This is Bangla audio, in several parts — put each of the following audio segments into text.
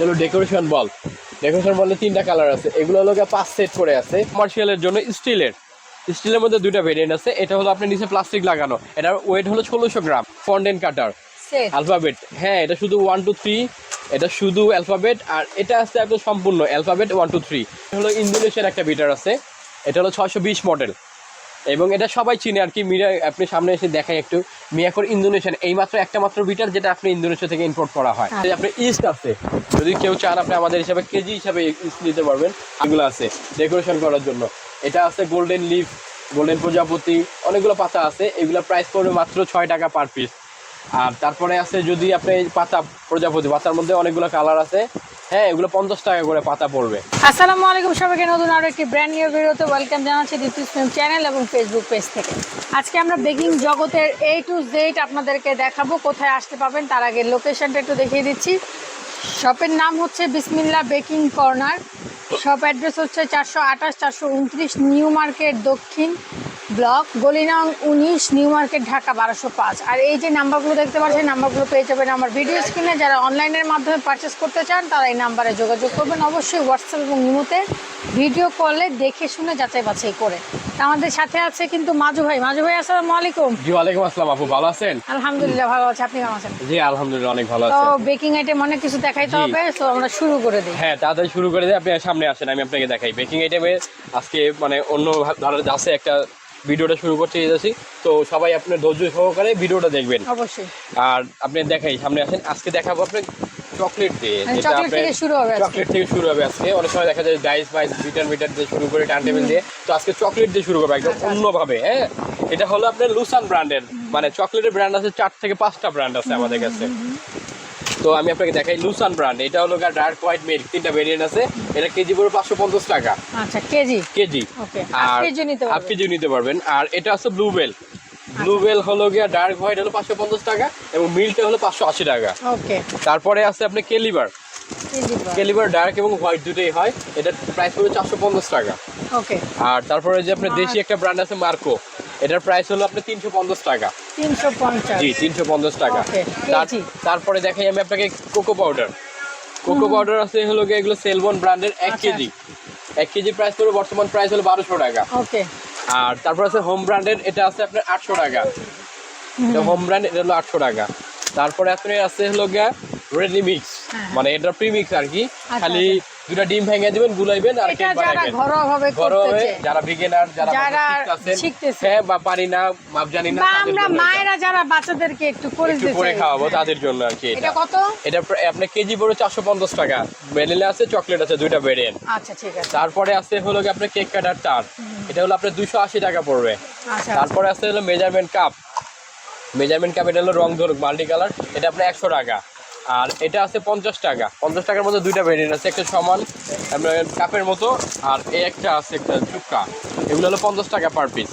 এটা হলো ডেকোরেশন বল ডেকোরেশন বলে তিনটা কালার আছে। এগুলো হলো পাঁচ সেট করে আছে। কমার্শিয়ালের জন্য স্টিলের। স্টিলের মধ্যে দুইটা ভেরিয়েন্ট আছে। এটা হলো আপনার নিচে প্লাস্টিক লাগানো। এটার ওয়েট হলো ষোলোশো গ্রাম। ফন্ডেন কাটার অ্যালফাবেট হ্যাঁ এটা শুধু ওয়ান টু থ্রি এটা শুধু অ্যালফাবেট আর এটা আছে একদম সম্পূর্ণ। অ্যালফাবেট ওয়ান টু থ্রি হলো ইন্দোনেশিয়ার একটা বিটার আছে। এটা হলো ছয়শো বিশ মডেল এবং এটা সবাই চিনে আর কি। মিরা আপনি সামনে এসে দেখাই একটু। মিয়াকোর ইন্দোনেশিয়ান এই মাত্র একটা মাত্র বিটার যেটা আপনি ইন্দোনেশিয়া থেকে ইম্পোর্ট করা হয়। হ্যাঁ। আপনি ইস্ট আছে। যদি কেউ চান আপনি আমাদের হিসাবে কেজি হিসাবে ইস্ট নিতে পারবেন। এগুলো আছে ডেকোরেশন করার জন্য। এটা আছে গোল্ডেন লিফ গোল্ডেন প্রজাপতি অনেকগুলো পাতা আছে। এগুলো প্রাইস পড়বে মাত্র ছয় টাকা পার পিস আর তারপরে আছে যদি আপনি পাতা, প্রজাপতি, পাতার মধ্যে অনেকগুলো কালার আছে হ্যাঁ এগুলো পঞ্চাশ টাকা করে পাতা পড়বে। আসসালামু আলাইকুম সবাইকে, নতুন আরও একটি ব্র্যান্ড নিউ ভিডিওতে ওয়েলকাম জানাচ্ছি দীপ্তি ফিল্ম চ্যানেল এবং ফেসবুক পেজ থেকে। আজকে আমরা বেকিং জগতের এ টু জেড আপনাদেরকে দেখাবো, কোথায় আসতে পাবেন তার আগে লোকেশনটা একটু দেখিয়ে দিচ্ছি। শপের নাম হচ্ছে বিসমিল্লা বেকিং কর্নার শপ অ্যাড্রেস হচ্ছে চারশো আঠাশ, চারশো উনত্রিশ নিউ মার্কেট দক্ষিণ। ব্লক গলিনং উনিশ নিউ মার্কেট ঢাকা বারোশো পাঁচ। আর এই যে নাম্বারগুলো দেখতে পাচ্ছেন নাম্বারগুলো পেয়ে যাবেন আমার ভিডিও স্ক্রিনে। যারা অনলাইনের মাধ্যমে পারচেস করতে চান তারা এই নাম্বারে যোগাযোগ করবেন। অবশ্যই হোয়াটসঅ্যাপ এবং ইমোতে ভিডিও কলে দেখে শুনে যাচাই বাছাই করে। তা আমাদের সাথে আছে কিন্তু মাজু ভাই। মাজু ভাই আসসালামু আলাইকুম। জি ওয়ালাইকুম আসসালাম আপু। ভালো আছেন? আলহামদুলিল্লাহ ভালো আছে। আপনি কেমন আছেন? জি আলহামদুলিল্লাহ অনেক ভালো আছি। তো বেকিং আইটেম অনেক কিছু দেখাইতে হবে তো আমরা শুরু করে দিই। হ্যাঁ তাড়াতাড়ি শুরু করে দিয়ে আপনি সামনে আসেন আমি আপনাকে দেখাই। বেকিং আইটেমে আজকে মানে অন্য ধরনের আছে একটা ভিডিওটা শুরু করতে যাচ্ছি। তো সবাই আপনার ধৈর্য সহকারে ভিডিওটা দেখবেন। অবশ্যই। আর আপনি দেখাই সামনে আসেন। আজকে দেখাবো আপনার চকলেট দিয়ে। মানে যেটা চকলেট আপনার থেকে শুরু হবে আজকে। চকলেট থেকে শুরু হবে আজকে। অনেক সময় দেখা যায় ডাইস বাইস বিটার মিটার দিয়ে শুরু করে টার্ন টেবিল দিয়ে। তো আজকে চকলেট দিয়ে শুরু করব একদম আচ্ছা, অন্যভাবে হ্যাঁ? এটা হলো আপনার লুসান ব্র্যান্ডের মানে চকলেটের ব্র্যান্ড আছে চার থেকে পাঁচটা ব্র্যান্ড আছে আমাদের কাছে। তো আমি আপনাকে দেখাই লুসান ব্র্যান্ড এটা হলো ডার্ক হোয়াইট মিল্ক তিনটা ভেরিয়েন্ট আছে। এটা কেজি পড়বে পাঁচশো পঞ্চাশ টাকা। আচ্ছা কেজি? কেজি। ওকে আর আর কেজি নিতে হাফ পারবেন? কেজি নিতে পারবেন। আর এটা আছে ব্লুবেল ব্লুবেল হলো গিয়া ডার্ক হোয়াইট হলো পাঁচশো পঞ্চাশ টাকা এবং মিল্কটা হলো পাঁচশো আশি টাকা। ওকে। তারপরে আছে আপনি কেলিবার কেলিবার ডার্ক এবং হোয়াইট দুটোই হয়। এটা প্রাইস পড়বে চারশো পঞ্চাশ টাকা। ওকে। আর তারপরে যে আপনার দেশি একটা ব্র্যান্ড আছে মার্কো। এটার প্রাইস হলো আপনি তিনশো পঞ্চাশ টাকা। তিনশো পঞ্চাশ। জি তিনশো পঞ্চাশ টাকা। তারপরে দেখাই আমি আপনাকে কোকো পাউডার কোকো পাউডার আছে হলো গিয়ে এগুলো সেলবন ব্র্যান্ডের এক আচ্ছা। কেজি। এক কেজি প্রাইস পড়বে বর্তমান প্রাইস হলো বারোশো টাকা। ওকে। আর তারপর আছে হোম ব্র্যান্ডের এটা আছে আপনার আটশো টাকা। এটা হোম ব্র্যান্ড এটা হলো আটশো টাকা। তারপরে আপনার আছে হলো গিয়া রেডি মিক্স হ্যাঁ। মানে এটা প্রিমিক্স আর কি আচ্ছা, খালি দুটা ডিম ভেঙে দিবেন গুলাইবেন আর কেক যারা বানাবেন ঘরোয়া ভাবে ঘরোয়া করতেছে যারা বিগিনার যারা শিখতেছে। হ্যাঁ বা পারি না মাপ জানি না আমরা মায়েরা যারা বাচ্চাদেরকে একটু করে দিতে করে খাওয়াবো। তাদের জন্য আর কি এটা। কত? এটা আপনার কেজি পড়ে চারশো পঞ্চাশ টাকা। ভ্যানিলা আছে চকলেট আছে দুইটা ভেরিয়েন্ট আচ্ছা ঠিক আছে। তারপরে আছে হলো কি আপনার কেক কাটার তার এটা হলো আপনার দুশো আশি টাকা পড়বে। আচ্ছা। তারপরে আছে হলো মেজারমেন্ট কাপ মেজারমেন্ট কাপ এটা হলো রং ধরুক মাল্টি কালার এটা আপনার একশো টাকা। আর এটা আছে পঞ্চাশ টাকা। পঞ্চাশ টাকার মধ্যে দুইটা ভেরিয়েন্ট আছে একটা সমান কাপের মতো আর এই একটা আছে একটা চুক্কা। এগুলো হলো পঞ্চাশ টাকা পার পিস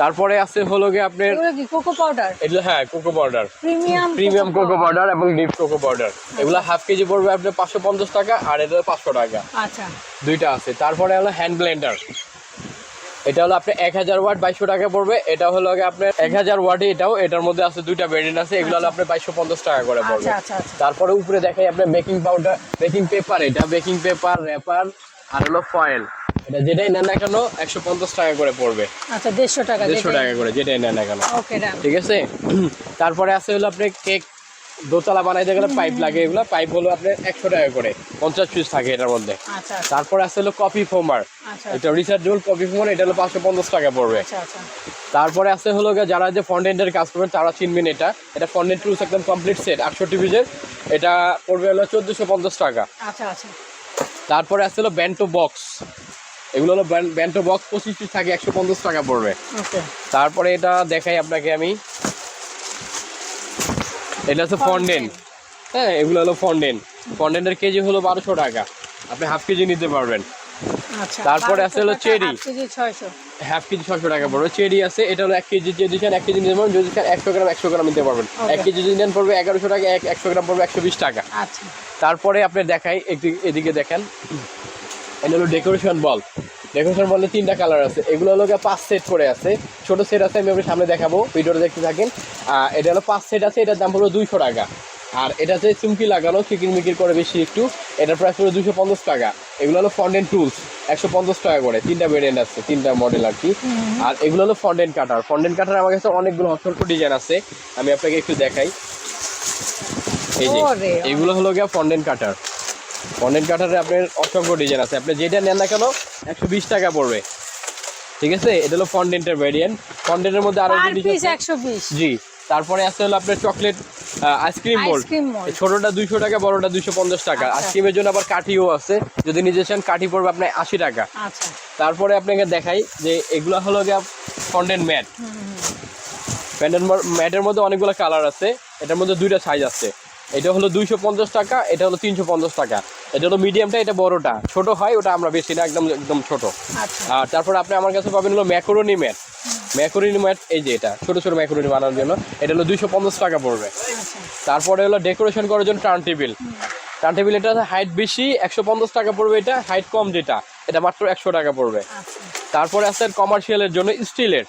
তারপরে আছে হলো গিয়ে আপনার কোকো পাউডার এগুলো হ্যাঁ cocoa powder premium premium cocoa powder এবং ডিপ কোকো পাউডার এগুলো হাফ কেজি পড়বে আপনার পাঁচশো পঞ্চাশ টাকা আর এটা পাঁচশো টাকা। আচ্ছা। দুইটা আছে। তারপরে হলো হ্যান্ড ব্লেন্ডার এটা হলো আপনার এক হাজার ওয়াট বাইশশো টাকা পড়বে। এটা হলো আগে আপনার এক হাজার ওয়াটে এটাও এটার মধ্যে আছে দুইটা ভেরিয়েন্ট আছে এগুলো হলো আপনার বাইশশো পঞ্চাশ টাকা করে পড়বে। আচ্ছা আচ্ছা। আচ্ছা তারপরে উপরে দেখাই আপনার বেকিং পাউডার বেকিং পেপার এটা বেকিং পেপার র্যাপার আর হলো ফয়েল এটা যেটাই নেন না কেন একশো পঞ্চাশ টাকা করে পড়বে। আচ্ছা দেড়শো টাকা দেড়শো টাকা করে যেটাই নেন না কেন। ঠিক আছে? তারপরে আছে হলো আপনার কেক দোতলা বানাইতে গেলে পাইপ লাগে। এগুলো পাইপ হলো আপনার একশো টাকা করে পঞ্চাশ পিস থাকে এটার মধ্যে। তারপর আচ্ছা। তারপরে আছে হলো কফি ফোমার আচ্ছা। এটা রিচার্জেবল কফি ফোমার এটা হলো পাঁচশো পঞ্চাশ টাকা পড়বে। আচ্ছা আচ্ছা। তারপরে আছে হলো যারা যে ফন্ডেন্টের কাজ করবেন তারা চিনবেন এটা। এটা ফন্ডেন্ট টুলস একদম কমপ্লিট সেট আটষট্টি পিসের এটা পড়বে হলো চোদ্দোশো পঞ্চাশ টাকা। আচ্ছা আচ্ছা। তারপরে আছে হলো ব্যান্টো বক্স এগুলো হলো ব্যান্টো বক্স পঁচিশ পিস থাকে একশো পঞ্চাশ টাকা পড়বে। তারপরে এটা দেখাই আপনাকে আমি। এটা হচ্ছে ফন্ডেন্ট হ্যাঁ এগুলো হলো ফন্ডেন্ট ফন্ডেন্টের কেজি হলো বারোশো টাকা। আপনি হাফ কেজি নিতে পারবেন। আচ্ছা তারপরে আছে হলো চেরি। হাফ কেজি ছয়শো। টাকা পড়বে। চেরি আছে এটা হলো এক কেজি চেরি চান এক কেজি নিতে পারবেন যদি চান একশো গ্রাম একশো গ্রাম নিতে পারবেন। এক কেজি যদি নেন পড়বে এগারোশো টাকা এক একশো গ্রাম পড়বে একশো বিশ টাকা। আচ্ছা। তারপরে আপনি দেখাই একদিকে এদিকে দেখেন। এটা হলো ডেকোরেশন বল। ডেকোরেশন বলে তিনটা কালার আছে। এগুলো হলো পাঁচ সেট করে আছে। ছোট সেট আছে আমি আপনার সামনে দেখাবো ভিডিওটা দেখতে থাকেন। এটা হলো পাঁচ সেট আছে এটার দাম হলো দুইশো টাকা। আর এটা হচ্ছে চুমকি লাগানো কিকির মিকির করে বেশি একটু এটার প্রাইস পড়বে দুশো পঞ্চাশ টাকা। এগুলো হলো ফন্ডেন্ট টুলস একশো পঞ্চাশ টাকা করে। তিনটা ভেরিয়েন্ট আছে তিনটা মডেল আর কি। আর এগুলো হলো ফন্ডেন্ট কাটার ফন্ডেন্ট কাটার আমার কাছে অনেকগুলো অসংখ্য ডিজাইন আছে। আমি আপনাকে একটু দেখাই। এই যে এগুলো হলো গিয়া ফন্ডেন্ট কাটার ফন্ডেন্ট কাঠারে আপনার অসংখ্য ডিজাইন আছে। আপনি যেটা নেন না কেন একশো বিশ টাকা পড়বে। ঠিক আছে? এটা হলো ফন্ডেন্টের ভেরিয়েন্ট ফন্ডেন্টের মধ্যে আরও একশো বিশ। জি। তারপরে আছে হলো আপনার চকলেট আইসক্রিম মোল্ড ছোটটা দুইশো টাকা বড়টা দুইশো পঞ্চাশ টাকা। আচ্ছা। আইসক্রিমের জন্য আবার কাঠিও আছে। যদি নিজে চান কাঠি পড়বে আপনার আশি টাকা। আচ্ছা। তারপরে আপনাকে দেখাই যে এগুলো হলো গিয়া ফন্ডেন্ট ম্যাট। প্যান্ডেন্ট ম্যাটের মধ্যে অনেকগুলো কালার আছে। এটার মধ্যে দুইটা সাইজ আছে। এটা হলো দুইশো পঞ্চাশ টাকা এটা হলো তিনশো পঞ্চাশ টাকা। এটা হলো মিডিয়ামটা এটা বড়টা। ছোট হয় ওটা আমরা বেশি না একদম একদম ছোট। আচ্ছা। আর তারপর আপনি আমার কাছে পাবেন হলো ম্যাকরোনি ম্যাট ম্যাকরোনি ম্যাট এই যে এটা ছোট ছোট ম্যাকরোনি বানানোর জন্য। এটা হলো দুইশো পঞ্চাশ টাকা পড়বে। আচ্ছা। তারপরে হলো ডেকোরেশন করার জন্য টার্ন টেবিল টার্ন টেবিল এটা হাইট বেশি একশো পঞ্চাশ টাকা পড়বে এটা হাইট কম যেটা এটা মাত্র একশো টাকা পড়বে। আচ্ছা। তারপরে আছে কমার্শিয়ালের জন্য স্টিলের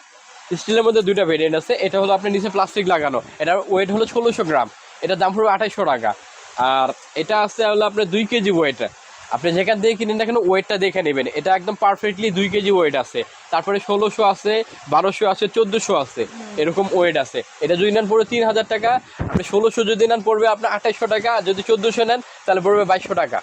স্টিলের মধ্যে দুইটা ভেরিয়েন্ট আছে এটা হলো আপনি নিচে প্লাস্টিক লাগানো। এটার ওয়েট হলো ষোলোশো গ্রাম। এটার দাম পড়বে আঠাইশশো টাকা। আর এটা আছে হলো আপনার দুই কেজি ওয়েট আপনি যেখান থেকে কিনেন না কেন ওয়েটটা দেখে নেবেন। এটা একদম পারফেক্টলি দুই কেজি ওয়েট আছে। তারপরে ষোলোশো আছে বারোশো আছে চোদ্দোশো আছে। এরকম ওয়েট আছে। এটা যদি নেন পড়বে তিন হাজার টাকা। আপনি ষোলোশো যদি নেন পড়বে আপনার আঠাইশশো টাকা। যদি চোদ্দোশো নেন তাহলে পড়বে বাইশশো টাকা।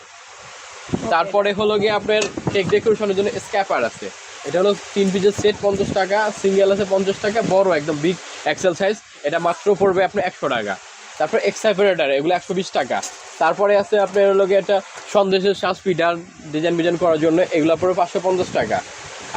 তারপরে হলো গিয়ে আপনার কেক ডেকোরেশনের জন্য স্ক্যাপার আছে। এটা হলো তিন পিসের সেট পঞ্চাশ টাকা সিঙ্গেল আছে পঞ্চাশ টাকা বড় একদম বিগ এক্সেল সাইজ এটা মাত্র পড়বে আপনার একশো টাকা। তারপর এক্সাইপারেটার এগুলো একশো বিশ টাকা। তারপরে আছে আপনার হলো একটা সন্দেশের শ্বাস পিটার ডিজাইন ডিজাইন করার জন্য, এগুলো পরে পাঁচশো পঞ্চাশ টাকা।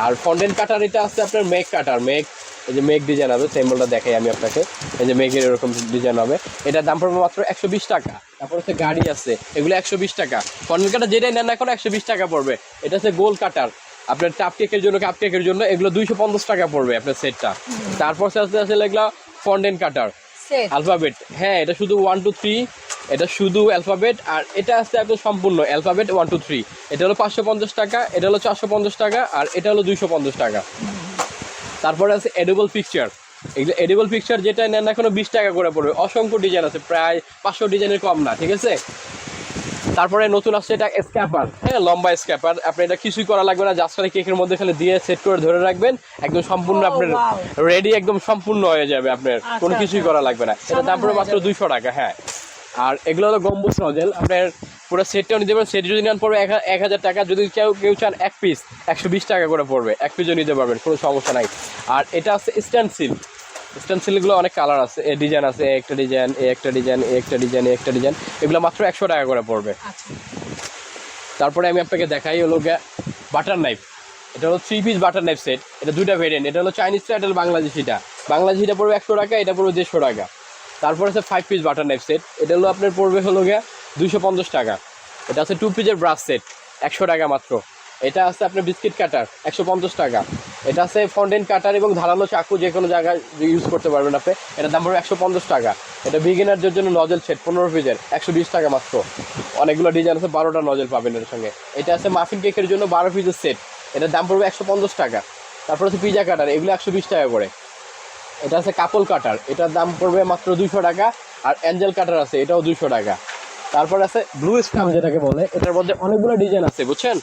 আর ফন্ডেন্ট কাটার এটা আছে আপনার মেক কাটার মেক এই যে মেক ডিজাইন হবে সিম্বলটা দেখাই আমি আপনাকে। এই যে মেঘের এরকম ডিজাইন হবে। এটার দাম পড়বে মাত্র একশো বিশ টাকা। তারপর হচ্ছে গাড়ি আছে, এগুলো একশো বিশ টাকা। ফন্ডেন্ট কাটার যেটাই নেন এখন একশো বিশ টাকা পড়বে। এটা হচ্ছে গোল কাটার আপনার টাপ কেকের জন্য কাপ কেকের জন্য এগুলো দুইশো পঞ্চাশ টাকা পড়বে আপনার সেটটা তারপর আস্তে আস্তে এগুলো ফন্ডেন্ট কাটার অ্যালফাবেট হ্যাঁ এটা শুধু ওয়ান টু থ্রি এটা শুধু অ্যালফাবেট আর এটা আছে একদম সম্পূর্ণ অ্যালফাবেট ওয়ান টু থ্রি এটা হলো পাঁচশো পঞ্চাশ টাকা, এটা হলো চারশো পঞ্চাশ টাকা আর এটা হলো দুইশো পঞ্চাশ টাকা। তারপরে আছে এডেবল পিকচার এগুলো এডেবল পিকচার যেটা নেন না কোনো বিশ টাকা করে পড়বে। অসংখ্য ডিজাইন আছে, প্রায় পাঁচশো ডিজাইনের কম না, ঠিক আছে? তারপরে নতুন আসছে এটা স্ক্যাপার হ্যাঁ লম্বা স্ক্যাপার আপনি এটা কিছুই করা লাগবে না জাস্ট খালি কেকের মধ্যে খালি দিয়ে সেট করে ধরে রাখবেন একদম সম্পূর্ণ Oh, আপনার রেডি একদম সম্পূর্ণ হয়ে যাবে আপনার কোনো আচ্ছা, কিছুই আচ্ছা। করা লাগবে না। এটা দাম হয়ে মাত্র। দুইশো টাকা হ্যাঁ। আর এগুলো হলো গম্বুজ নজেল। আপনার পুরো সেটটাও নিতে পারবেন সেট যদি নেন পড়বে এক হাজার টাকা। যদি কেউ কেউ চান এক পিস একশো বিশ টাকা করে পড়বে এক পিসও নিতে পারবেন কোনো সমস্যা নাই। আর এটা আছে স্ট্যান্সিল স্ট্যান্সিলগুলো অনেক কালার আছে। এ ডিজাইন আছে এ একটা ডিজাইন এ একটা ডিজাইন এ একটা ডিজাইন এ একটা ডিজাইন এগুলো মাত্র একশো টাকা করে পড়বে। আচ্ছা। তারপরে আমি আপনাকে দেখাই হলো বাটার নাইফ এটা হলো three piece butter knife set এটা দুইটা ভেরিয়েন্ট এটা হলো চাইনিজটা এটা হলো বাংলাদেশিটা বাংলাদেশিটা পড়বে একশো টাকা এটা পড়বে দেড়শো টাকা। তারপরে আছে five piece butter knife set এটা হলো আপনার পড়বে হলো গিয়া দুইশো পঞ্চাশ টাকা। এটা আছে টু পিসের ব্রাশ সেট একশো টাকা মাত্র। এটা আছে আপনার বিস্কিট কাটার, একশো পঞ্চাশ টাকা। এটা আছে ফন্ডেন্ট কাটার এবং ধারালো চাকু যে কোনো জায়গায় ইউজ করতে পারবেন আপনি। এটার দাম পড়বে একশো পঞ্চাশ টাকা। এটা বিগিনারদের জন্য নজেল সেট পনেরো পিসের একশো বিশ টাকা মাত্র। অনেকগুলো ডিজাইন আছে, বারোটা নজেল পাবেন এর সঙ্গে। এটা আছে মাফিন কেকের জন্য বারো পিসের সেট এটার দাম পড়বে একশো পঞ্চাশ টাকা। তারপর আছে পিজা কাটার এগুলো একশো বিশ টাকা করে। এটা আছে কাপল কাটার এটার দাম পড়বে মাত্র দুইশো টাকা। আর অ্যাঞ্জেল কাটার আছে, এটাও দুইশো টাকা। তারপর আছে ব্লু স্টাম যেটাকে বলে, এটার মধ্যে অনেকগুলো ডিজাইন আছে, বুঝছেন?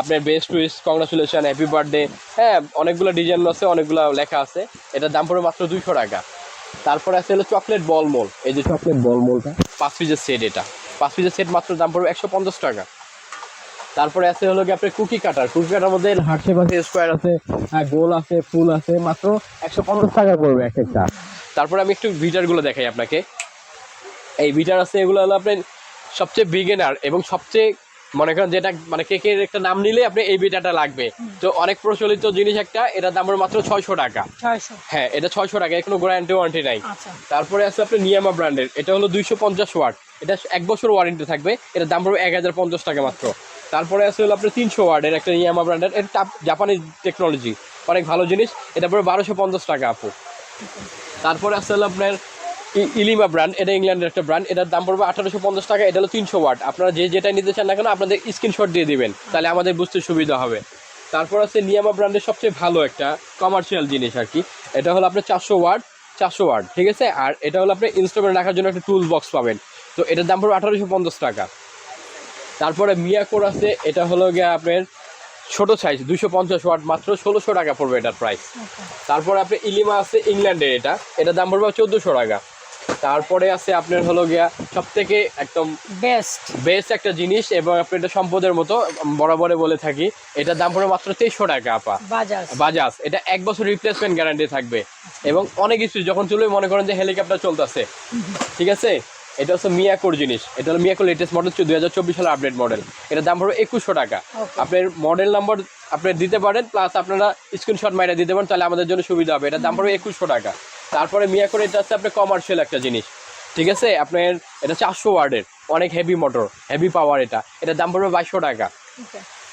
আপনার best wish congratulation happy birthday হ্যাঁ অনেকগুলো ডিজাইন আছে, অনেকগুলো লেখা আছে। এটার দাম পড়বে মাত্র দুইশো টাকা। তারপর আছে হলো চকলেট বল মোল এই যে চকলেট বল মোলটা পাঁচ পিসের সেট এটা। পাঁচ পিসের সেট মাত্র দাম পড়বে একশো পঞ্চাশ টাকা। তারপরে আছে হলো কি আপনার কুকি কাটার কুকি কাটার মধ্যে হার্ট শেপ আছে স্কোয়ার আছে হ্যাঁ গোল আছে, ফুল আছে, মাত্র একশো পঞ্চাশ টাকা পড়বে এক একটা। তারপরে আমি একটু ভিটারগুলো দেখাই আপনাকে। এই ভিটার আছে, এগুলো হলো আপনার সবচেয়ে বিগিনার এবং সবচেয়ে মনে করেন যেটা মানে কেকের একটা নাম নিলে আপনি এই বিটাটা লাগবে। তো অনেক প্রচলিত জিনিস একটা এটার দাম মাত্র ছয়শো টাকা। হ্যাঁ এটা ছয়শো টাকা এর কোনো গ্যারান্টি ওয়ারেন্টি নাই। আচ্ছা। তারপরে আছে আপনার নিয়ামা ব্র্যান্ডের এটা হলো দুইশো পঞ্চাশ ওয়াট। এটা এক বছর ওয়ারেন্টি থাকবে এটার দাম পড়বে এক হাজার পঞ্চাশ টাকা মাত্র। তারপরে আছে হলো আপনার তিনশো ওয়ার্ডের একটা নিয়ামা ব্র্যান্ডের এটা জাপানি টেকনোলজি। অনেক ভালো জিনিস এটা পড়বে বারোশো পঞ্চাশ টাকা আপু। তারপরে আছে হলো আপনার ইলিমা ব্র্যান্ড এটা ইংল্যান্ডের একটা ব্র্যান্ড এটার দাম পড়বে আঠারোশো পঞ্চাশ টাকা এটা হলো তিনশো ওয়াট আপনারা যে যেটা নিতে চান না কেন আপনাদের স্ক্রিনশট দিয়ে দিবেন তাহলে আমাদের বুঝতে সুবিধা হবে। তারপর আছে নিয়ামা ব্র্যান্ডের সবচেয়ে ভালো একটা কমার্শিয়াল জিনিস আর কি। এটা হলো আপনার চারশো ওয়াট চারশো ওয়াট ঠিক আছে? আর এটা হলো আপনার ইনস্টলমেন্ট রাখার জন্য একটা টুল বক্স পাবেন। তো এটার দাম পড়বে আঠারোশো পঞ্চাশ টাকা। তারপরে মিয়াকোর আছে এটা হলো গিয়ে আপনার ছোট সাইজ দুশো পঞ্চাশ ওয়াট মাত্র ষোলোশো টাকা পড়বে এটার প্রাইস তারপরে আপনি ইলিমা আছে ইংল্যান্ডের এটা। এটার দাম পড়বে চোদ্দোশো টাকা। তারপরে আছে আপনার হলো গিয়া সব থেকে একদম বেস্ট। বেস্ট একটা জিনিস এবং আপনি এটা সম্পদের মতো বরাবরে বলে থাকি এটার দাম পড়বে মাত্র তেইশশো টাকা আপা। বাজাজ। বাজাজ এটা এক বছর রিপ্লেসমেন্ট গ্যারান্টি থাকবে। এবং অনেক কিছু যখন চলবে মনে করেন যে হেলিকপ্টার চলতেছে। ঠিক আছে? এটা হচ্ছে মিয়াকোর জিনিস। এটা হলো মিয়াকোর লেটেস্ট মডেল দুই হাজার চব্বিশ সালের আপডেট মডেল এটার দাম পড়বে একুশশো টাকা। আপনার মডেল নাম্বার আপনি দিতে পারেন প্লাস আপনারা স্ক্রিনশট মাইরা দিতে পারেন তাহলে আমাদের জন্য সুবিধা হবে। এটার দাম পড়বে একুশশো টাকা। তারপরে মিয়াকোর এটা হচ্ছে আপনার কমার্শিয়াল একটা জিনিস। ঠিক আছে? আপনার এটা চারশো ওয়ার্ডের। অনেক হেভি মোটর হেভি পাওয়ার এটা। এটার দাম পড়বে বাইশশো টাকা।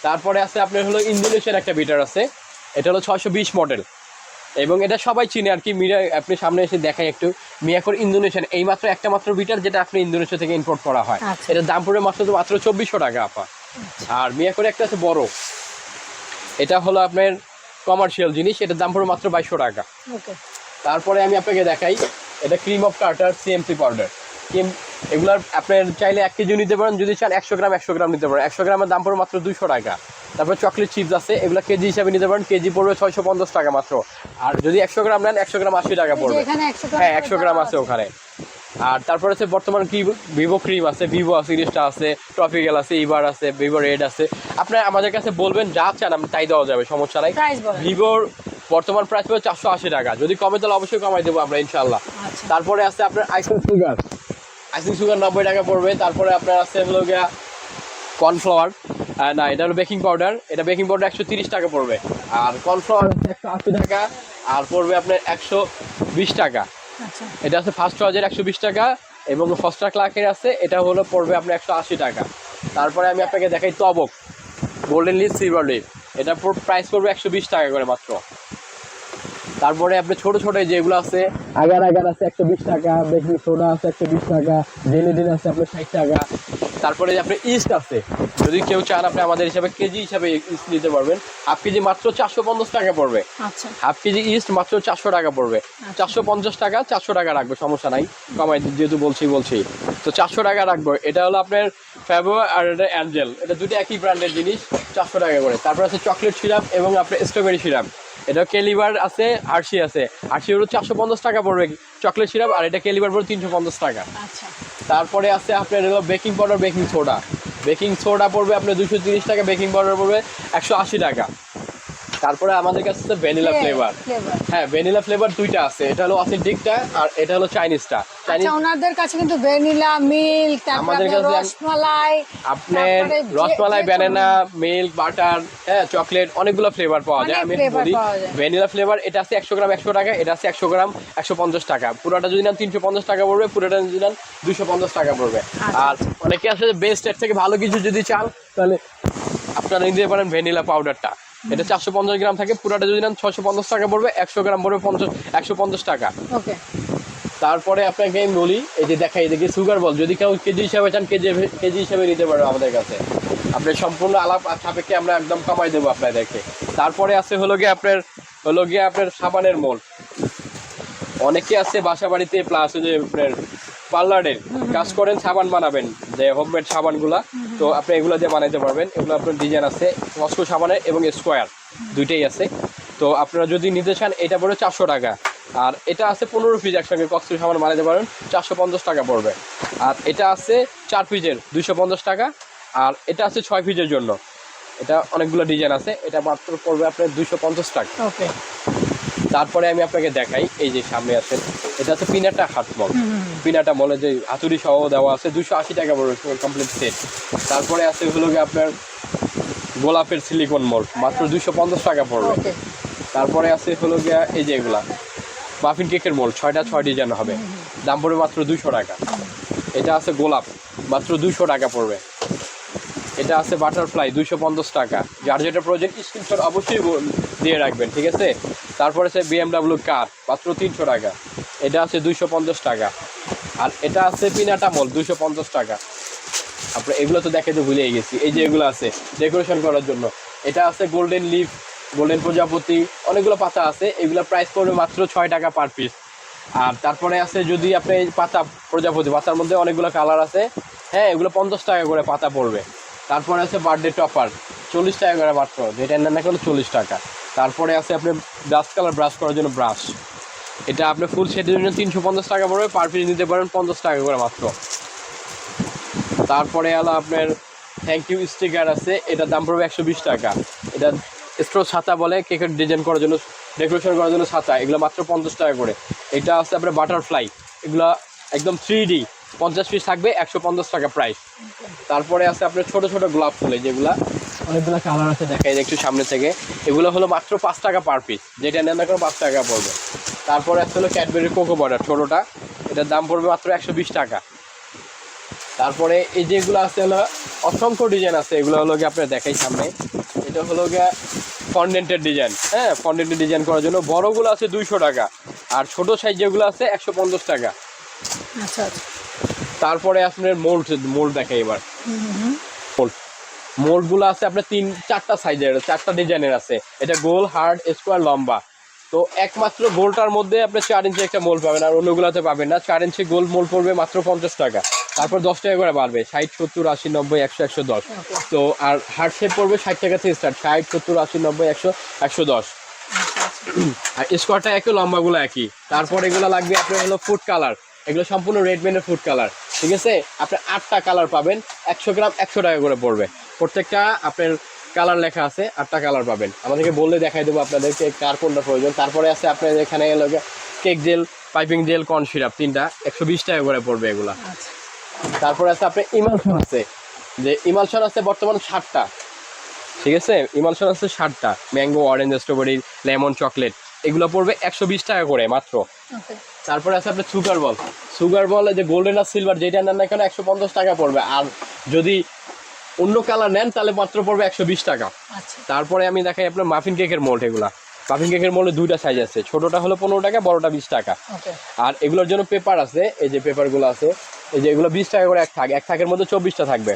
তারপরে আছে আপনার হলো ইন্দোনেশিয়ার একটা বিটার আছে। এটা হলো ছয়শো বিশ মডেল এবং এটা সবাই চিনে আর কি। মিডিয়া আপনি সামনে এসে দেখাই একটু। মিয়াকোর ইন্দোনেশিয়ান এই মাত্র একটা মাত্র বিটার যেটা আপনি ইন্দোনেশিয়া থেকে ইম্পোর্ট করা হয়। আচ্ছা। এটার দাম পড়বে মাত্র তো মাত্র চব্বিশশো টাকা আপা। আর মিয়াকোর একটা আছে বড়। এটা হলো আপনার কমার্শিয়াল জিনিস। এটার দাম পড়বে মাত্র বাইশশো টাকা। তারপরে আমি আপনাকে দেখাই এটা cream of tartar CMC powder cream এগুলার আপনার চাইলে এক কেজি নিতে পারেন যদি চান একশো গ্রাম একশো গ্রাম নিতে পারেন। একশো গ্রামের দাম পড়বে মাত্র দুশো টাকা। তারপর চকলেট চিপস আছে এগুলো কেজি হিসাবে নিতে পারেন কেজি পড়বে ছয়শো পঞ্চাশ টাকা মাত্র। আর যদি একশো গ্রাম নেন একশো গ্রাম আশি টাকা পড়বে। এখানে একশো গ্রাম হ্যাঁ একশো গ্রাম আছে ওখানে। আর তারপরে আছে বর্তমান কি ভিভো ক্রিম আছে ভিভো সিরিজটা আছে ট্রপিক্যাল আছে ইবার আছে ভিভো রেড আছে। আপনার আমাদের কাছে বলবেন যা চান আমি তাই দেওয়া যাবে সমস্যা নাই। ভিভোর বর্তমান প্রাইস পড়বে চারশো আশি টাকা। যদি কমে তাহলে অবশ্যই কমাই দেবো আমরা ইনশাল্লাহ আচ্ছা। তারপরে আছে আপনার আইসিং সুগার আইসিং সুগার নব্বই টাকা পড়বে। তারপরে আপনার আছে হলো গিয়া কর্নফ্লাওয়ার না এটা হলো বেকিং পাউডার এটা বেকিং পাউডার একশো তিরিশ টাকা পড়বে। আর কর্নফ্লাওয়ার একশো আশি টাকা। আর পড়বে আপনার একশো বিশ টাকা। আচ্ছা। এটা আছে ফার্স্ট চয়েজের একশো বিশ টাকা এবং ফস্টার ক্লাকের আছে। এটা হলো পড়বে আপনার একশো আশি টাকা। তারপরে আমি আপনাকে দেখাই তবক গোল্ডেন লিভ সিলভার লিভ এটা প্রাইস পড়বে একশো বিশ টাকা করে মাত্র। তারপরে আপনি ছোট ছোট যেগুলো আছে আগার আগার আছে একশো বিশ টাকা বেকিং সোডা আছে একশো বিশ টাকা জেনেডিন আছে আপনার ষাট টাকা। তারপরে যে আপনার ইস্ট আছে যদি কেউ চান আপনি আমাদের হিসাবে কেজি হিসাবে ইস্ট নিতে পারবেন। হাফ কেজি মাত্র চারশো পঞ্চাশ টাকা পড়বে। আচ্ছা। হাফ কেজি ইস্ট মাত্র চারশো টাকা পড়বে। চারশো পঞ্চাশ টাকা চারশো টাকা রাখবে সমস্যা নাই। কমাই যেহেতু বলছি বলছি। তো চারশো টাকা রাখব। এটা হলো আপনার ফ্যাবো আর এটা অ্যাঞ্জেল এটা দুটো একই ব্র্যান্ডের জিনিস চারশো টাকা করে। তারপর আছে চকলেট সিরাপ এবং আপনার স্ট্রবেরি সিরাপ এটা কেলিবার আছে আরশি আছে। আরশি হলো চারশো পঞ্চাশ টাকা পড়বে চকলেট সিরাপ আর এটা কেলিবার পড়বে তিনশো পঞ্চাশ টাকা। আচ্ছা। তারপরে আছে আপনার হলো baking powder baking soda baking soda পড়বে আপনার দুশো তিরিশ টাকা বেকিং পাউডার পড়বে একশো আশি টাকা। তারপরে আমাদের কাছে আছে ভ্যানিলা ফ্লেভার হ্যাঁ ভ্যানিলা ফ্লেভার দুইটা আছে। এটা হলো অথেন্টিকটা আর এটা হলো চাইনিজটা চাইনিজ আচ্ছা ওনাদের কাছে কিন্তু ভ্যানিলা মিল্ক তারপরে আমাদের কাছে- রসমালাই আপনার রসমালাই ব্যানানা মিল্ক বাটার হ্যাঁ চকলেট অনেকগুলো ফ্লেভার পাওয়া যায়। আমি বলি ভ্যানিলা ফ্লেভার এটা আছে একশো গ্রাম একশো টাকা এটা আছে একশো গ্রাম একশো পঞ্চাশ টাকা। পুরোটা যদি নেন তিনশো পঞ্চাশ টাকা পড়বে পুরোটা যদি নেন দুশো পঞ্চাশ টাকা পড়বে। আচ্ছা, আর অনেকে আছে বেস্ট এর থেকে ভালো কিছু যদি চান তাহলে আপনারা নিতে পারেন ভ্যানিলা পাউডারটা। এটা চারশো পঞ্চাশ গ্রাম থাকে পুরোটা যদি নেন ছশো পঞ্চাশ টাকা পড়বে একশো গ্রাম পড়বে পঞ্চাশ একশো পঞ্চাশ টাকা। ওকে। তারপরে আপনাকে আমি বলি এই যে দেখাই দেখি সুগার বল যদি কেউ কেজি হিসাবে চান কেজি কেজি হিসাবে নিতে পারবে আমাদের কাছে। আপনার সম্পূর্ণ আলাপ সাপেক্ষে আমরা একদম কমাই দেবো আপনাদেরকে। তারপরে আছে হলো গিয়ে আপনার হলো গিয়ে আপনার সাবানের মোল। অনেকে আছে বাসা বাড়িতে প্লাস যে আপনার পার্লারের কাজ করেন সাবান বানাবেন। যে হোমমেড সাবানগুলা তো আপনি এগুলো দিয়ে বানাইতে পারবেন। এগুলো আপনার ডিজাইন আছে, মস্কো সাবানের এবং স্কোয়ার, দুইটাই আছে। তো আপনারা যদি নিতে চান, এটা পড়বে চারশো টাকা। আর এটা আছে পনেরো পিস একসঙ্গে কক্সি সাবান বানাইতে পারেন, চারশো পঞ্চাশ টাকা পড়বে। আর এটা আছে চার পিসের দুইশো পঞ্চাশ টাকা। আর এটা আছে ছয় পিসের জন্য। এটা অনেকগুলো ডিজাইন আছে, এটা মাত্র পড়বে আপনার দুইশো পঞ্চাশ টাকা। ওকে তারপরে আমি আপনাকে দেখাই এই যে সামনে আছে এটা হচ্ছে পিনাটা হাতমল পিনাটা মলে যে হাতুড়ি সহ দেওয়া আছে দুশো আশি টাকা পড়বে কমপ্লিট সেট তারপরে আছে হলো গিয়ে আপনার গোলাপের সিলিকন মল মাত্র দুশো পঞ্চাশ টাকা পড়বে। তারপরে আছে হলো গিয়া এই যে এগুলা মাফিন কেকের মোল ছয়টা ছয় ডিজাইন হবে। দাম পড়বে মাত্র দুশো টাকা। এটা আছে গোলাপ মাত্র দুশো টাকা পড়বে। এটা আছে বাটারফ্লাই দুশো পঞ্চাশ টাকা। যার যেটা প্রয়োজন স্ক্রিনশট অবশ্যই দিয়ে রাখবেন ঠিক আছে? তারপরে আছে বিএমডাব্লিউ কার মাত্র তিনশো টাকা। এটা আছে দুইশো পঞ্চাশ টাকা। আর এটা আছে পিনাটা মল দুশো পঞ্চাশ টাকা। আপনার এগুলো তো দেখাতে ভুলেই গেছি। এই যে এগুলো আছে ডেকোরেশন করার জন্য। এটা আছে গোল্ডেন লিফ গোল্ডেন প্রজাপতি অনেকগুলো পাতা আছে। এগুলো প্রাইস পড়বে মাত্র ছয় টাকা পার পিস আর তারপরে আছে যদি আপনি পাতা, প্রজাপতি, পাতার মধ্যে অনেকগুলো কালার আছে হ্যাঁ এগুলো পঞ্চাশ টাকা করে পাতা পড়বে। তারপরে আছে বার্থডে টপার চল্লিশ টাকা করে মাত্র। যেটা নেন না কেন চল্লিশ টাকা। তারপরে আছে আপনি ব্রাশ কালার ব্রাশ করার জন্য ব্রাশ এটা আপনি ফুল সেটের জন্য তিনশো পঞ্চাশ টাকা পড়বে পার পিস নিতে পারেন পঞ্চাশ টাকা করে মাত্র। তারপরে হলো আপনার থ্যাংক ইউ স্টিকার আছে, এটার দাম পড়বে একশো বিশ টাকা। এটা স্ট্রো ছাতা বলে কেকের ডিজাইন করার জন্য ডেকোরেশন করার জন্য ছাতা, এগুলো মাত্র পঞ্চাশ টাকা করে। এটা আছে আপনার বাটারফ্লাই এগুলো একদম থ্রি ডি পঞ্চাশ পিস থাকবে একশো পঞ্চাশ টাকা প্রাইস তারপরে আছে আপনার ছোট ছোট গোলাপ ফুলে, যেগুলা অনেকগুলো কালার আছে দেখাই একটু সামনে থেকে। এগুলো হলো মাত্র পাঁচ টাকা পার পিস যেটা নেন না কোনো পাঁচ টাকা পড়বে। তারপরে আছে হলো ক্যাডবেরি কোকো বর্ডার ছোটোটা। এটার দাম পড়বে মাত্র একশো বিশ টাকা। তারপরে এই যেগুলো আছে হলো অসংখ্য ডিজাইন আছে। এগুলো হলো গিয়ে আপনার দেখাই সামনে। এটা হলো গিয়ে ফন্ডেন্টের ডিজাইন হ্যাঁ ফন্ডেন্টের ডিজাইন করার জন্য বড়গুলো আছে দুইশো টাকা। আর ছোট সাইজ যেগুলো আছে একশো পঞ্চাশ টাকা। আচ্ছা আচ্ছা। তারপরে আপনার মোল্ড মোল্ড দেখাই এবার। মোল্ড মোল্ডগুলো আছে আপনার তিন চারটা সাইজের চারটা ডিজাইনের আছে। এটা গোল হার্ড স্কোয়ার লম্বা। তো একমাত্র গোলটার মধ্যে আপনি চার ইঞ্চি একটা মোল পাবেন আর অন্যগুলোতে পাবেন না। চার ইঞ্চি গোল মোল পড়বে মাত্র পঞ্চাশ টাকা। তারপর দশ টাকা করে বাড়বে ষাট সত্তর আশি নব্বই একশো একশো দশ। তো আর হার্ড শেপ পড়বে ষাট টাকা থেকে স্টার্ট ষাট সত্তর আশি নব্বই একশো একশো দশ। আর স্কোয়ারটা একই লম্বাগুলো একই। তারপর এগুলো লাগবে আপনার হলো ফুড কালার এগুলো সম্পূর্ণ রেডমেনের ফুড কালার ঠিক আছে? আপনি আটটা কালার পাবেন একশো গ্রাম একশো টাকা করে পড়বে। প্রত্যেকটা আপনার কালার লেখা আছে আটটা কালার পাবেন। আমাদেরকে বললে দেখাই দেবো আপনাদেরকে কার কোনটা প্রয়োজন। তারপরে আছে আপনার এখানে cake gel piping gel corn syrup তিনটা। একশো বিশ টাকা করে পড়বে এগুলা। আচ্ছা। তারপরে আছে আপনার ইমালশন আছে। যে ইমালশন আছে বর্তমান ষাটটা। ঠিক আছে? ইমালশন আছে ষাটটা। Mango orange strawberry lemon chocolate এগুলো পড়বে একশো বিশ টাকা করে মাত্র। তারপরে আছে আপনার সুগার বল সুগার বল যে গোল্ডেন আর সিলভার যেটা নেন না কেন একশো পঞ্চাশ টাকা পড়বে। আর যদি অন্য কালার নেন তাহলে মাত্র পড়বে একশো বিশ টাকা। আচ্ছা। তারপরে আমি দেখাই আপনার মাফিন কেকের মোল্ড এগুলা। মাফিন কেকের মোল্ডে দুইটা সাইজ আছে ছোটোটা হলো পনেরো টাকা বড়টা বিশ টাকা। আর এগুলোর জন্য পেপার আছে এই যে পেপারগুলো আছে এই যে এগুলো বিশ টাকা করে এক থাক এক থাকের মধ্যে চব্বিশটা থাকবে।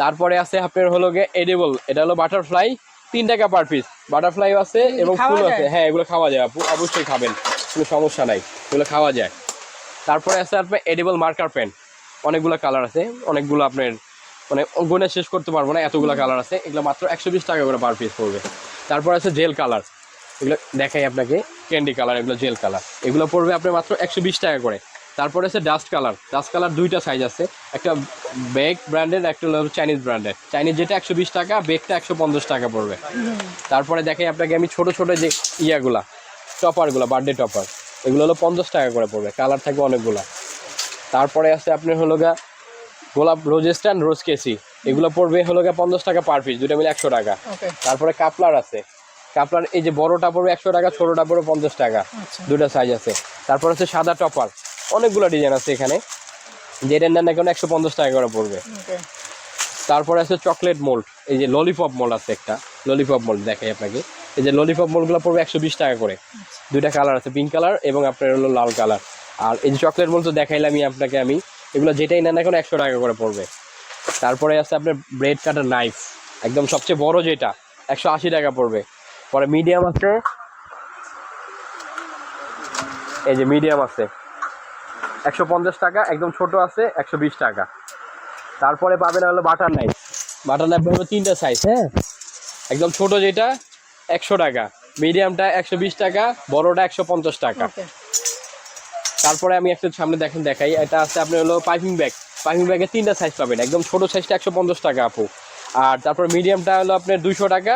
তারপরে আছে আপনার হলো গিয়ে এডিবল এটা হলো বাটারফ্লাই তিন টাকা পার পিস বাটারফ্লাই আছে এবং ফুল আছে। হ্যাঁ এগুলো খাওয়া যায় আপু অবশ্যই খাবেন কোনো সমস্যা নাই এগুলো খাওয়া যায়। তারপরে আছে আপনার এডিবল মার্কার পেন অনেকগুলো কালার আছে অনেকগুলো আপনার মানে গুণে শেষ করতে পারব না এতগুলো কালার আছে। এগুলো মাত্র একশো বিশ টাকা করে পার পিস পড়বে। তারপর আছে জেল কালার এগুলো দেখাই আপনাকে ক্যান্ডি কালার এগুলো জেল কালার এগুলো পড়বে আপনার মাত্র একশো বিশ টাকা করে। তারপরে আছে ডাস্ট কালার ডাস্ট কালার দুইটা সাইজ আছে। একটা বেক ব্র্যান্ডের একটা হলো চাইনিজ ব্র্যান্ডের চাইনিজ যেটা একশো বিশ টাকা বেকটা একশো পঞ্চাশ টাকা পড়বে। তারপরে দেখাই আপনাকে আমি ছোট ছোট যে ইয়াগুলা টপারগুলো বার্থডে টপার এগুলো হলো পঞ্চাশ টাকা করে পড়বে। কালার থাকবে অনেকগুলা। তারপরে আছে আপনার হলো গা গোলাপ রোজ স্ট্যান্ড রোজ কেসি। এগুলো পড়বে হলো গা পঞ্চাশ টাকা পার পিস দুটা মিলে একশো টাকা। তারপরে কাপলার আছে। কাপলার এই যে বড়টা পড়বে একশো টাকা ছোটোটা পড়বে পঞ্চাশ টাকা। আচ্ছা। দুটো সাইজ আছে। তারপর আছে সাদা টপার অনেকগুলো ডিজাইন আছে এখানে। যেটা নেন না কেন একশো পঞ্চাশ টাকা করে পড়বে। তারপরে আছে চকলেট মোল্ড এই যে ললিপপ মোল্ড আছে একটা। ললিপপ মোল্ড দেখাই আপনাকে। এই যে ললিপপ মোল্ডগুলো পড়বে একশো বিশ টাকা করে। দুইটা কালার আছে পিঙ্ক কালার এবং আপনার হলো লাল কালার আর এই যে চকলেট মোল্ড তো দেখাইলামই আপনাকে আমি। এগুলো যেটাই নেন এখন একশো টাকা করে পড়বে। তারপরে আছে আপনার ব্রেড কাটার নাইফ একদম সবচেয়ে বড় যেটা, একশো আশি টাকা পড়বে। পরে মিডিয়াম আছে। এই যে মিডিয়াম আছে। একশো পঞ্চাশ টাকা, একদম ছোট আছে, একশো বিশ টাকা। তারপরে পাবেন হলো বাটার নাইফ বাটার নাইফ হলো তিনটা সাইজ হ্যাঁ? একদম ছোট যেটা, একশো টাকা। মিডিয়ামটা একশো বিশ টাকা, বড়টা একশো পঞ্চাশ টাকা। তারপরে আমি একটু সামনে দেখেন দেখাই এটা আছে আপনার হলো পাইপিং ব্যাগ পাইপিং ব্যাগে তিনটা সাইজ পাবেন একদম ছোট সাইজটা একশো পঞ্চাশ টাকা আপু। আর তারপর মিডিয়ামটা হলো আপনার দুশো টাকা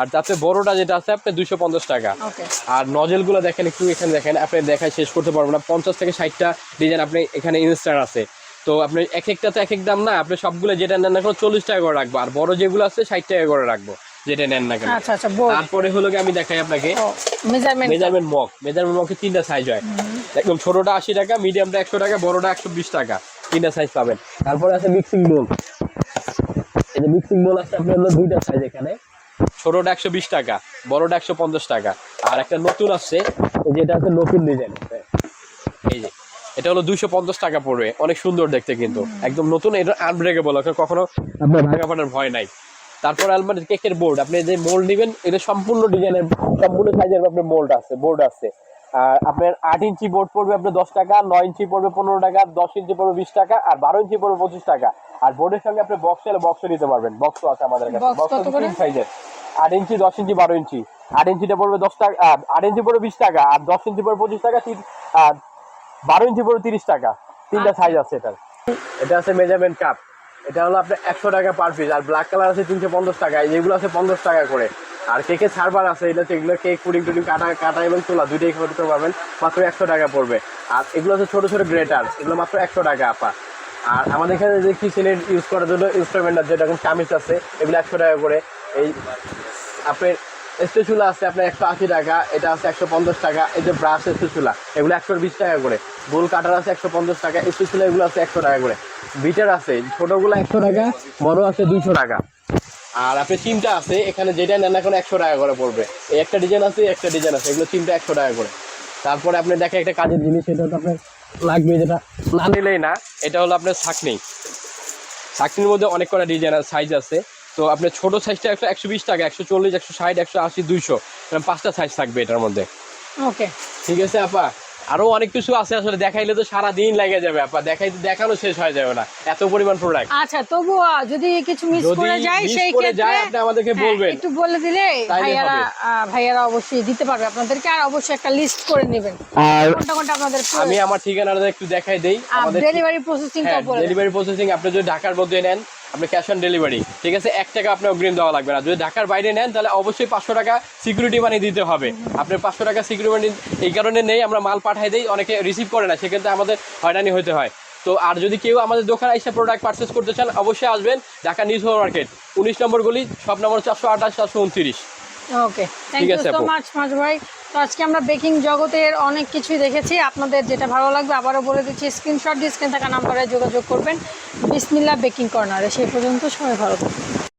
আর তারপরে বড়টা যেটা আছে আপনার দুশো পঞ্চাশ টাকা। আর নজেলগুলো দেখেন একটু এখানে দেখেন আপনি দেখায় শেষ করতে পারব না পঞ্চাশ থেকে ষাটটা ডিজাইন আপনি এখানে ইনস্টার আছে। তো আপনি এক একটা তো এক এক দাম না আপনি সবগুলো যেটা নেন না চল্লিশ টাকা করে রাখব আর বড় যেগুলো আছে ষাট টাকা করে রাখব। যেটা নেন না কেন। আচ্ছা আচ্ছা তারপরে হলো গিয়ে আমি দেখাই আপনাকে মেজারমেন্ট মেজারমেন্ট মগ মেজারমেন্ট মগে তিনটা সাইজ হয়। একদম ছোটটা আশি টাকা মিডিয়ামটা একশো টাকা বড়টা একশো বিশ টাকা। তিনটা সাইজ পাবেন। তারপরে আছে মিক্সিং বোল এই যে মিক্সিং বোল আছে আপনার হলো দুইটা সাইজ এখানে। ছোটটা একশো বিশ টাকা বড়টা একশো পঞ্চাশ টাকা। আর একটা নতুন আসছে যেটা হচ্ছে নতুন ডিজাইন এই যে এটা হলো দুইশো পঞ্চাশ টাকা পড়বে। অনেক সুন্দর দেখতে কিন্তু। একদম নতুন এটা আনব্রেকেবল কখনো আপনার ভাঙা ফাটার ভয় নাই। তারপর আলমারি কেকের বোর্ড আপনি যে মোল্ড নেবেন এটা সম্পূর্ণ ডিজাইনের সম্পূর্ণ সাইজের আপনার মোল্ড আছে বোর্ড আছে। আর আপনার আট ইঞ্চি বোর্ড পড়বে আপনার দশ টাকা নয় ইঞ্চি পড়বে পনেরো টাকা দশ ইঞ্চি পড়বে বিশ টাকা আর বারো ইঞ্চি পড়বে পঁচিশ টাকা। আর বোর্ডের সঙ্গে আপনি বক্স এলে বক্সও নিতে পারবেন বক্সও আছে আমাদের কাছে। বক্স সাইজের আট ইঞ্চি দশ ইঞ্চি বারো ইঞ্চি। আট ইঞ্চিটা পড়বে দশ টাকা আট ইঞ্চি পড়বে বিশ টাকা আর দশ ইঞ্চি পড়বে পঁচিশ টাকা আর বারো ইঞ্চি পড়বে তিরিশ টাকা। তিনটা আচ্ছা। সাইজ আছে এটার। এটা আছে মেজারমেন্ট কাপ এটা হলো আপনার একশো টাকা পার পিস আর ব্ল্যাক কালার আছে তিনশো পঞ্চাশ টাকা যেগুলো আছে পঞ্চাশ টাকা করে। আর কেকের সার্ভার আছে, এটা হচ্ছে এগুলো কেক পুডিং টুডিং কাটা কাটা এবং তোলা দুইটাই করতে পারবেন, মাত্র একশো টাকা পড়বে। আর এগুলো হচ্ছে ছোটো ছোটো গ্রেটার এগুলো মাত্র একশো টাকা, আপা। আর আমাদের এখানে যে কিচেনের ইউজ করার জন্য ইনস্ট্রুমেন্ট আছে, যেরকম চামিচ আছে, এগুলো একশো টাকা করে। এই আপনার স্পেচুলা আছে আপনার একশো আশি টাকা, এটা আছে একশো পঞ্চাশ টাকা, এই যে ব্রাশ স্টেচুলা এগুলো একশো বিশ টাকা করে। গোল কাটার আছে একশো পঞ্চাশ টাকা স্টেচুলা এগুলো আছে একশো টাকা করে। বিটার আছে, ছোটগুলো একশো টাকা, বড় আছে দুইশো টাকা। আর আপনি চিমটা আছে, এখানে যেটা নেন এখন একশো টাকা করে পড়বে। এই একটা ডিজাইন আছে একটা ডিজাইন আছে, এগুলো চিমটা একশো টাকা করে। তারপরে আপনি দেখেন একটা কাজের জিনিস সেটা তো আপনার লাগবে, যেটা না নিলেই না, এটা হলো আপনার ছাকনি। ছাকনির মধ্যে অনেক কটা ডিজাইন সাইজ আছে। তো আপনার ছোট সাইজটা একশো একশো বিশ টাকা একশো চল্লিশ একশো ষাট একশো আশি দুইশো। পাঁচটা সাইজ থাকবে এটার মধ্যে। ওকে ঠিক আছে আপা? আরও অনেক কিছু আছে আসলে দেখাইলে তো সারা দিন লেগে যাবে আপা। দেখাইতে দেখানো শেষ হয়ে যাবে না। এত পরিমাণ প্রোডাক্ট আচ্ছা তবুও যদি কিছু মিস করে যায় সেই করে ক্ষেত্রে যায় আপনি আমাদেরকে হ্যাঁ, বলবেন। একটু বলে দিলে ভাইয়ারা ভাইয়ারা অবশ্যই দিতে পারবে আপনাদেরকে আর অবশ্যই একটা লিস্ট করে নেবেন। আর কোনটা কোনটা আপনাদের আমি আমার ঠিকানাটা একটু দেখাই দেই। আমাদের ডেলিভারি প্রসেসিংটা বলে ডেলিভারি প্রসেসিং আপনি যদি ঢাকার মধ্যে নেন আপনি ক্যাশ অন ডেলিভারি ঠিক আছে? এক টাকা আপনি অগ্রিম দেওয়া লাগবে না। যদি ঢাকার বাইরে নেন, তাহলে অবশ্যই পাঁচশো টাকা সিকিউরিটি মানি দিতে হবে। আপনি পাঁচশো টাকা সিকিউরিটি মানি এই কারণে নেই, আমরা মাল পাঠাই দিই, অনেকে রিসিভ করে না, সেক্ষেত্রে আমাদের হয়রানি হতে হয়। তো আর যদি কেউ আমাদের দোকানে এসে প্রোডাক্ট পারচেস করতে চান, অবশ্যই আসবেন ঢাকা নিউজ মার্কেট উনিশ নম্বর গলি সব নম্বর চারশো আঠাশ, চারশো উনত্রিশ। Okay thank you so. Much মাছ ভাই। তো আজকে আমরা বেকিং জগতের অনেক কিছুই দেখেছি। আপনাদের যেটা ভালো লাগবে আবারও বলে দিচ্ছি স্ক্রিনশট দিয়ে স্ক্রিন থাকা নাম্বারে যোগাযোগ করবেন। বিসমিল্লা বেকিং কর্নারে সেই পর্যন্ত সবাই ভালো থাকবেন।